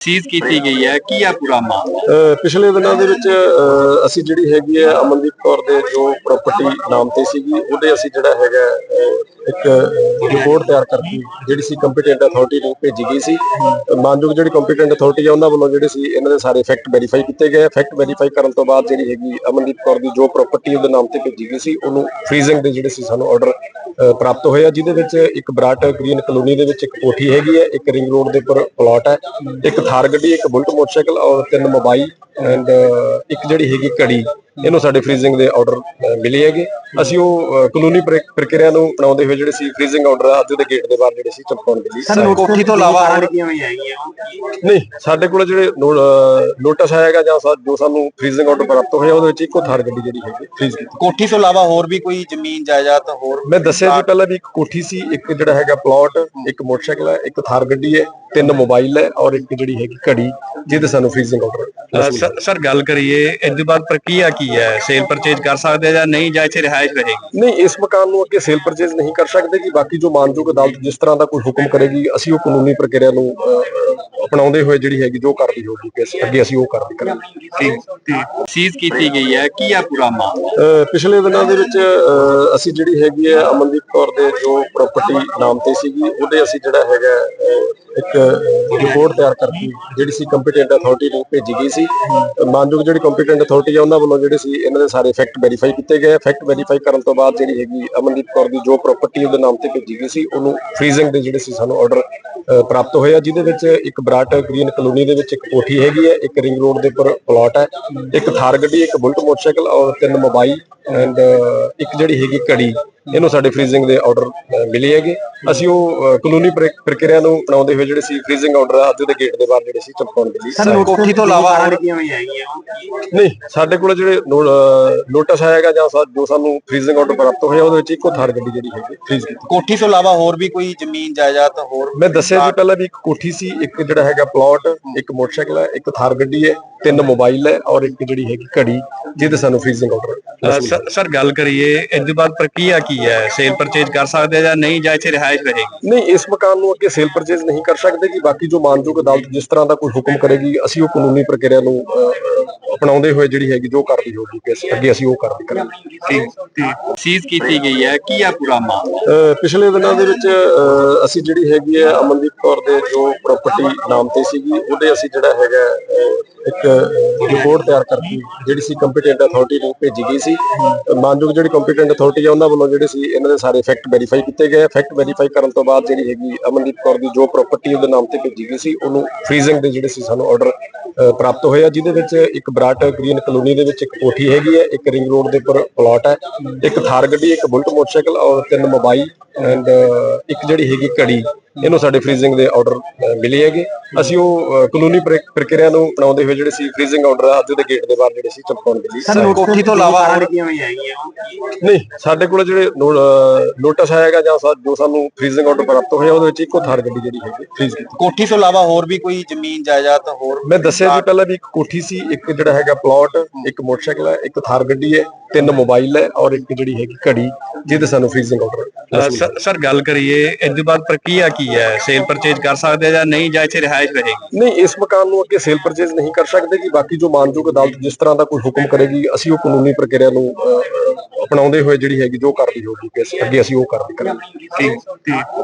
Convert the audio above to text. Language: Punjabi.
ਸੀਜ਼ ਕੀਤੀ ਗਈ ਹੈ, ਕੀ ਆ ਪੂਰਾ ਮਾਮਲਾ? ਪਿਛਲੇ ਦਿਨਾਂ ਦੇ ਵਿੱਚ ਅਸੀਂ ਜਿਹੜੀ ਹੈਗੀ ਹੈ ਅਮਨਦੀਪ ਕੌਰ ਦੇ ਜੋ ਪ੍ਰਾਪਰਟੀ ਨਾਮ ਤੇ ਸੀਗੀ, ਉਹਦੇ ਅਸੀਂ ਜਿਹੜਾ ਹੈਗਾ ਇੱਕ ਰਿਪੋਰਟ ਤਿਆਰ ਕਰਕੇ ਜਿਹੜੀ ਸੀ ਕੰਪੀਟੈਂਟ ਅਥਾਰਟੀ ਨੂੰ ਭੇਜੀ ਗਈ ਸੀ। ਮਾਨਯੋਗ ਜਿਹੜੀ ਕੰਪੀਟੈਂਟ ਅਥਾਰਟੀ ਆ, ਉਹਨਾਂ ਵੱਲੋਂ ਜਿਹੜੇ ਸੀ, ਇਹਨਾਂ ਦੇ ਸਾਰੇ ਫੈਕਟ ਵੈਰੀਫਾਈ ਕੀਤੇ ਗਏ। ਫੈਕਟ ਵੈਰੀਫਾਈ ਕਰਨ ਤੋਂ ਬਾਅਦ ਜਿਹੜੀ ਹੈਗੀ ਅਮਨਦੀਪ ਕੌਰ ਦੀ ਜੋ ਪ੍ਰਾਪਰਟੀ ਉਹਦੇ ਨਾਮ ਤੇ ਭੇਜੀ ਗਈ ਸੀ, ਉਹਨੂੰ ਫ੍ਰੀਜ਼ਿੰਗ ਦੇ ਜਿਹੜੇ ਸੀ ਸਾਨੂੰ ਆਰਡਰ ਪ੍ਰਾਪਤ ਹੋਇਆ ਜਿਹਦੇ ਵਿੱਚ ਇੱਕ ਬਰਾਟ ਗ੍ਰੀਨ ਕਲੋਨੀ ਦੇ ਵਿੱਚ ਇੱਕ ਕੋਠੀ ਹੈਗੀ ਹੈ, ਇੱਕ ਰਿੰਗ ਰੋਡ ਦੇ ਉੱਪਰ ਪਲਾਟ ਹੈ, ਇੱਕ ਥਾਰ ਗੱਡੀ, ਇੱਕ ਬੁਲਟ ਮੋਟਰਸਾਈਕਲ ਔਰ ਤਿੰਨ ਮੋਬਾਈਲ, ਐਂਡ ਇੱਕ ਜਿਹੜੀ ਹੈਗੀ ਘੜੀ। ਇਹਨੂੰ ਸਾਡੇ ਫ੍ਰੀਜ਼ਿੰਗ ਦੇ ਆਰਡਰ ਮਿਲੇ ਹੈਗੇ। ਅਸੀਂ ਉਹ ਕਾਨੂੰਨੀ ਪ੍ਰ- ਪ੍ਰਕਿਰਿਆ ਨੂੰ ਅਪਣਾਉਂਦੇ ਹੋਏ ਜਿਹੜੇ ਸੀ ਫ੍ਰੀਜ਼ਿੰਗ ਆਰਡਰ ਅੱਜ ਦੇ ਗੇਟ ਦੇ ਬਾਹਰ ਜਿਹੜੇ ਸੀ ਚਮਕਾਉਣ ਦੇ ਲਈ। ਸਾਨੂੰ ਕੋਠੀ ਤੋਂ ਇਲਾਵਾ ਹੋਰ ਨਹੀਂ ਸਾਡੇ ਕੋਲ ਜਿਹੜੇ ਨੋਟਿਸ ਆਏਗਾ ਜਾਂ ਜੋ ਸਾਨੂੰ ਫ੍ਰੀਜ਼ਿੰਗ ਆਰਡਰ ਪ੍ਰਾਪਤ ਹੋਇਆ ਉਹਦੇ ਵਿੱਚ ਇੱਕੋ ਥਾਰ ਗੱਡੀ ਜਿਹੜੀ ਹੈਗੀ ਫ੍ਰੀਜ਼ ਕੀਤੀ। ਕੋਠੀ ਤੋਂ ਇਲਾਵਾ ਹੋਰ ਵੀ ਕੋਈ ਜ਼ਮੀਨ ਜਾਇਦਾਦ ਹੋਰ ਮੈਂ ਦੱਸਿਆ ਸੀ ਪਹਿਲਾਂ ਵੀ ਇੱਕ ਕੋਠੀ ਸੀ ਇੱਕ ਜਿਹੜਾ ਹੈਗਾ ਪਲਾਟ ਇੱਕ ਮੋਟਰਸਾਈਕਲ ਹੈ ਇੱਕ ਥਾਰ ਗੱਡੀ ਹੈ ਤਿੰਨ ਮੋਬਾਈਲ ਹੈ ਔਰ ਇੱਕ ਜਿਹੜੀ ਹੈਗੀ ਘੜੀ ਜਿਹਦੇ ਸਾਨੂੰ ਫ੍ਰੀਜ਼ਿੰਗ ਆਰਡਰ ਸਰ ਗੱਲ ਕਰੀਏ ਇਸ ਦੇ ਬਾਅਦ ਪ੍ਰਕਿਰਿਆ ਕੀ ਹੈ? ਸੇਲ ਪਰਚੇਜ ਕਰ ਸਕਦੇ ਆ ਜਾਂ ਨਹੀਂ ਜਾਂ ਇੱਥੇ ਰਿਹਾਇਸ਼ ਰਹੇਗੀ? ਨਹੀਂ ਇਸ ਮਕਾਨ ਨੂੰ ਅੱਗੇ ਸੇਲ ਪਰਚੇਜ਼ ਨਹੀਂ ਕਰ ਸਕਦੇ ਕਿ ਬਾਕੀ ਜੋ ਮਾਨਯੋਗ ਅਦਾਲਤ ਜਿਸ ਤਰ੍ਹਾਂ ਦਾ ਕੋਈ ਹੁਕਮ ਕਰੇਗੀ ਅਸੀਂ ਉਹ ਕਾਨੂੰਨੀ ਪ੍ਰਕਿਰਿਆ ਨੂੰ ਅਪਣਾਉਂਦੇ ਹੋਏ ਜਿਹੜੀ ਹੈਗੀ ਜੋ ਕਾਰਵਾਈ ਹੋਗੀ ਕਿ ਅਸੀਂ- ਅੱਗੇ ਅਸੀਂ ਉਹ ਕਾਰਵਾਈ ਕਰਾਂਗੇ ਠੀਕ ਸੀਜ਼ ਕੀਤੀ ਗਈ ਹੈ। ਕੀ ਆ ਪੂਰਾ ਮਾਮਲਾ? ਪਿਛਲੇ ਦਿਨਾਂ ਦੇ ਵਿੱਚ ਅਸੀਂ ਜਿਹੜੀ ਹੈਗੀ ਹੈ ਅਮਨਦੀਪ ਕੌਰ ਦੇ ਜੋ ਪ੍ਰਾਪਰਟੀ ਨਾਮ ਤੇ ਸੀਗੀ ਉਹਦੇ ਅਸੀਂ ਜਿਹੜਾ ਹੈਗਾ ਇੱਕ ਰਿਪੋਰਟ ਤਿਆਰ ਕਰਕੇ ਜਿਹੜੀ ਸੀ ਕੰਪੀਟੈਂਟ ਅਥਾਰਟੀ ਨੂੰ ਭੇਜੀ ਗਈ ਸੀ। ਮਾਨਯੋਗ ਜਿਹੜੀ ਕੰਪੀਟੈਂਟ ਅਥਾਰਟੀ ਆ ਉਹਨਾਂ ਵੱਲੋਂ ਜਿਹੜੇ ਸੀ ਇਹਨਾਂ ਦੇ ਸਾਰੇ ਫੈਕਟ ਵੈਰੀਫਾਈ ਕੀਤੇ ਗਏ। ਫੈਕਟ ਵੈਰੀਫਾਈ ਕਰਨ ਤੋਂ ਬਾਅਦ ਜਿਹੜੀ ਹੈਗੀ ਅਮਨਦੀਪ ਕੌਰ ਦੀ ਜੋ ਪ੍ਰਾਪਰਟੀ ਉਹਦੇ ਨਾਮ ਤੇ ਭੇਜੀ ਗਈ ਸੀ ਉਹਨੂੰ ਫ੍ਰੀਜ਼ਿੰਗ ਦੇ ਜਿਹੜੇ ਸੀ ਸਾਨੂੰ ਆਰਡਰ ਪ੍ਰਾਪਤ ਹੋਇਆ ਜਿਹਦੇ ਵਿੱਚ ਇੱਕ ਬਰਾਟ ਗ੍ਰੀਨ ਕਲੋਨੀ ਦੇ ਵਿੱਚ ਇੱਕ ਕੋਠੀ ਹੈਗੀ ਹੈ, ਇੱਕ ਰਿੰਗ ਰੋਡ ਦੇ ਉੱਪਰ ਪਲਾਟ ਹੈ, ਇੱਕ ਥਾਰ ਗੱਡੀ, ਇੱਕ ਬੁਲਟ ਮੋਟਰਸਾਈਕਲ ਔਰ ਤਿੰਨ ਮੋਬਾਈਲ, ਐਂਡ ਇੱਕ ਜਿਹੜੀ ਹੈਗੀ ਘੜੀ। ਇਹਨੂੰ ਸਾਡੇ ਫ੍ਰੀਜ਼ਿੰਗ ਦੇ ਆਰਡਰ ਮਿਲੇ ਹੈਗੇ। ਅਸੀਂ ਉਹ ਕਾਨੂੰਨੀ ਪ੍ਰ- ਪ੍ਰਕਿਰਿਆ ਨੂੰ ਅਪਣਾਉਂਦੇ ਹੋਏ ਜਿਹੜੇ ਸੀ ਫ੍ਰੀਜ਼ਿੰਗ ਆਰਡਰ ਅੱਜ ਦੇ ਗੇਟ ਦੇ ਬਾਹਰ ਜਿਹੜੇ ਸੀ ਚਮਕਾਉਣ ਦੇ ਲਈ। ਸਾਨੂੰ ਕੋਠੀ ਤੋਂ ਇਲਾਵਾ ਹੋਰ ਨਹੀਂ ਸਾਡੇ ਕੋਲ ਜਿਹੜੇ ਨੋਟਿਸ ਆਏਗਾ ਜਾਂ ਜੋ ਸਾਨੂੰ ਫ੍ਰੀਜ਼ਿੰਗ ਆਰਡਰ ਪ੍ਰਾਪਤ ਹੋਇਆ ਉਹਦੇ ਵਿੱਚ ਇੱਕੋ ਥਾਰ ਗੱਡੀ ਜਿਹੜੀ ਹੈਗੀ ਫ੍ਰੀਜ਼ ਕੀਤੀ। ਕੋਠੀ ਤੋਂ ਇਲਾਵਾ ਹੋਰ ਵੀ ਕੋਈ ਜ਼ਮੀਨ ਜਾਇਦਾਦ ਹੋਰ ਮੈਂ ਦੱਸਿਆ ਸੀ ਪਹਿਲਾਂ ਵੀ ਇੱਕ ਕੋਠੀ ਸੀ ਇੱਕ ਜਿਹੜਾ ਹੈਗਾ ਪਲਾਟ ਇੱਕ ਮੋਟਰਸਾਈਕਲ ਹੈ ਇੱਕ ਥਾਰ ਗੱਡੀ ਹੈ ਤਿੰਨ ਮੋਬਾਈਲ ਹੈ ਔਰ ਇੱਕ ਜਿਹੜੀ ਹੈਗੀ ਘੜੀ ਜਿਹਦੇ ਸਾਨੂੰ ਫ੍ਰੀਜ਼ਿੰਗ ਆਰਡਰ ਸਰ ਗੱਲ ਕਰੀਏ ਇਸ ਦੇ ਬਾਅਦ ਪ੍ਰਕਿਰਿਆ ਕੀ ਹੈ? ਸੇਲ ਪਰਚੇਜ ਕਰ ਸਕਦੇ ਆ ਜਾਂ ਨਹੀਂ ਜਾਂ ਇੱਥੇ ਰਿਹਾਇਸ਼ ਰਹੇਗੀ? ਨਹੀਂ ਇਸ ਮਕਾਨ ਨੂੰ ਅੱਗੇ ਸੇਲ ਪਰਚੇਜ਼ ਨਹੀਂ ਕਰ ਸਕਦੇ ਕਿ ਬਾਕੀ ਜੋ ਮਾਨਯੋਗ ਅਦਾਲਤ ਜਿਸ ਤਰ੍ਹਾਂ ਦਾ ਕੋਈ ਹੁਕਮ ਕਰੇਗੀ ਅਸੀਂ ਉਹ ਕਾਨੂੰਨੀ ਪ੍ਰਕਿਰਿਆ ਨੂੰ ਅਪਣਾਉਂਦੇ ਹੋਏ ਜਿਹੜੀ ਹੈਗੀ ਜੋ ਕਾਰਵਾਈ ਹੋਗੀ ਕਿ ਅਸੀਂ- ਅੱਗੇ ਅਸੀਂ ਉਹ ਕਾਰਵਾਈ ਕਰਾਂਗੇ। ਠੀਕ ਸੀਜ਼ ਕੀਤੀ ਗਈ ਹੈ। ਕੀ ਆ ਪੂਰਾ ਮਾਮਲਾ? ਪਿਛਲੇ ਦਿਨਾਂ ਦੇ ਵਿੱਚ ਅਸੀਂ ਜਿਹੜੀ ਹੈਗੀ ਹੈ ਅਮਨਦੀਪ ਕੌਰ ਦੇ ਜੋ ਪ੍ਰਾਪਰਟੀ ਨਾਮ ਤੇ ਸੀਗੀ ਉਹਦੇ ਅਸੀਂ ਜਿਹੜਾ ਹੈਗਾ ਇੱਕ ਰਿਪੋਰਟ ਤਿਆਰ ਕਰਕੇ ਜਿਹੜੀ ਸੀ ਕੰਪੀਟੈਂਟ ਅਥਾਰਟੀ ਨੂੰ ਭੇਜੀ ਗਈ ਸੀ। ਮਾਨਯੋਗ ਜਿਹੜੀ ਕੰਪੀਟੈਂਟ ਅਥਾਰਟੀ ਆ, ਉਹਨਾਂ ਵੱਲੋਂ ਜਿਹੜੇ ਸੀ, ਇਹਨਾਂ ਦੇ ਸਾਰੇ ਫੈਕਟ ਵੈਰੀਫਾਈ ਕੀਤੇ ਗਏ। ਫੈਕਟ ਵੈਰੀਫਾਈ ਕਰਨ ਤੋਂ ਬਾਅਦ ਜਿਹੜੀ ਹੈਗੀ ਅਮਨਦੀਪ ਕੌਰ ਦੀ ਜੋ ਪ੍ਰਾਪਰਟੀ ਉਹਦੇ ਨਾਮ ਤੇ ਭੇਜੀ ਗਈ ਸੀ, ਉਹਨੂੰ ਫ੍ਰੀਜ਼ਿੰਗ ਦੇ ਜਿਹੜੇ ਸੀ ਸਾਨੂੰ ਆਰਡਰ ਪ੍ਰਾਪਤ ਹੋਇਆ ਜਿਹਦੇ ਵਿੱਚ ਇੱਕ ਬਰਾਟ ਗ੍ਰੀਨ ਕਲੋਨੀ ਦੇ ਵਿੱਚ ਇੱਕ ਕੋਠੀ ਹੈਗੀ ਹੈ ਇੱਕ ਰਿੰਗ ਰੋਡ ਦੇ ਉੱਪਰ ਪਲਾਟ ਹੈ ਇੱਕ ਥਾਰ ਗੱਡੀ, ਇੱਕ ਬੁਲਟ ਮੋਟਰਸਾਈਕਲ ਔਰ ਤਿੰਨ ਮੋਬਾਈਲ ਐਂਡ ਇੱਕ ਜਿਹੜੀ ਹੈਗੀ ਘੜੀ। ਇਹਨੂੰ ਸਾਡੇ ਫ੍ਰੀਜ਼ਿੰਗ ਦੇ ਆਰਡਰ ਮਿਲੇ ਹੈਗੇ। ਅਸੀਂ ਉਹ ਕਾਨੂੰਨੀ ਪ੍ਰ- ਪ੍ਰਕਿਰਿਆ ਨੂੰ ਅਪਣਾਉਂਦੇ ਹੋਏ ਜਿਹੜੇ ਸੀ ਫ੍ਰੀਜ਼ਿੰਗ ਆਰਡਰ ਅੱਜ ਦੇ ਗੇਟ ਦੇ ਬਾਹਰ ਜਿਹੜੇ ਸੀ ਚਮਕਾਉਣ ਦੇ ਲਈ। ਸਾਨੂੰ ਕੋਠੀ ਤੋਂ ਇਲਾਵਾ ਹੋਰ ਨਹੀਂ ਸਾਡੇ ਕੋਲ ਜਿਹੜੇ ਨੋਟਿਸ ਆਏਗਾ ਜਾਂ ਜੋ ਸਾਨੂੰ ਫ੍ਰੀਜ਼ਿੰਗ ਆਰਡਰ ਪ੍ਰਾਪਤ ਹੋਇਆ ਉਹਦੇ ਵਿੱਚ ਇੱਕੋ ਥਾਰ ਗੱਡੀ ਜਿਹੜੀ ਹੈਗੀ ਫ੍ਰੀਜ਼ ਕੀਤੀ। ਕੋਠੀ ਤੋਂ ਇਲਾਵਾ ਹੋਰ ਵੀ ਕੋਈ ਜ਼ਮੀਨ ਜਾਇਦਾਦ ਹੋਰ ਮੈਂ ਦੱਸਿਆ ਸੀ ਪਹਿਲਾਂ ਵੀ ਇੱਕ ਕੋਠੀ ਸੀ ਇੱਕ ਜਿਹੜਾ ਹੈਗਾ ਪਲਾਟ ਇੱਕ ਮੋਟਰਸਾਈਕਲ ਹੈ ਇੱਕ ਥਾਰ ਗੱਡੀ ਹੈ ਤਿੰਨ ਮੋਬਾਈਲ ਹੈ ਔਰ ਇੱਕ ਜਿਹੜੀ ਹੈਗੀ ਘੜੀ। ਜਿਹਦੇ ਸਾਨੂੰ ਫ੍ਰੀਜ਼ਿੰਗ ਆਰਡਰ ਸਰ ਸਰ ਗੱਲ ਕਰੀਏ ਇਸ ਦੇ ਬਾਅਦ ਪ੍ਰਕਿਰਿਆ ਕੀ ਹੈ? ਸੇਲ ਪਰਚੇਜ ਕਰ ਸਕਦੇ ਆ ਜਾਂ ਨਹੀਂ ਜਾਂ ਇੱਥੇ ਰਿਹਾਇਸ਼ ਰਹੇਗੀ? ਨਹੀਂ ਇਸ ਮਕਾਨ ਨੂੰ ਅੱਗੇ ਸੇਲ ਪਰਚੇਜ਼ ਨਹੀਂ ਕਰ ਸਕਦੇ ਕਿ ਬਾਕੀ ਜੋ ਮਾਨਯੋਗ ਅਦਾਲਤ ਜਿਸ ਤਰ੍ਹਾਂ ਦਾ ਕੋਈ ਹੁਕਮ ਕਰੇਗੀ ਅਸੀਂ ਉਹ ਕਾਨੂੰਨੀ ਪ੍ਰਕਿਰਿਆ ਨੂੰ ਅਪਣਾਉਂਦੇ ਹੋਏ ਜਿਹੜੀ ਹੈਗੀ ਜੋ ਕਾਰਵਾਈ ਹੋਗੀ ਕਿ ਅਸੀਂ- ਅੱਗੇ ਅਸੀਂ ਉਹ ਕਾਰਵਾਈ ਕਰਾਂਗੇ। ਠੀਕ ਠੀਕ।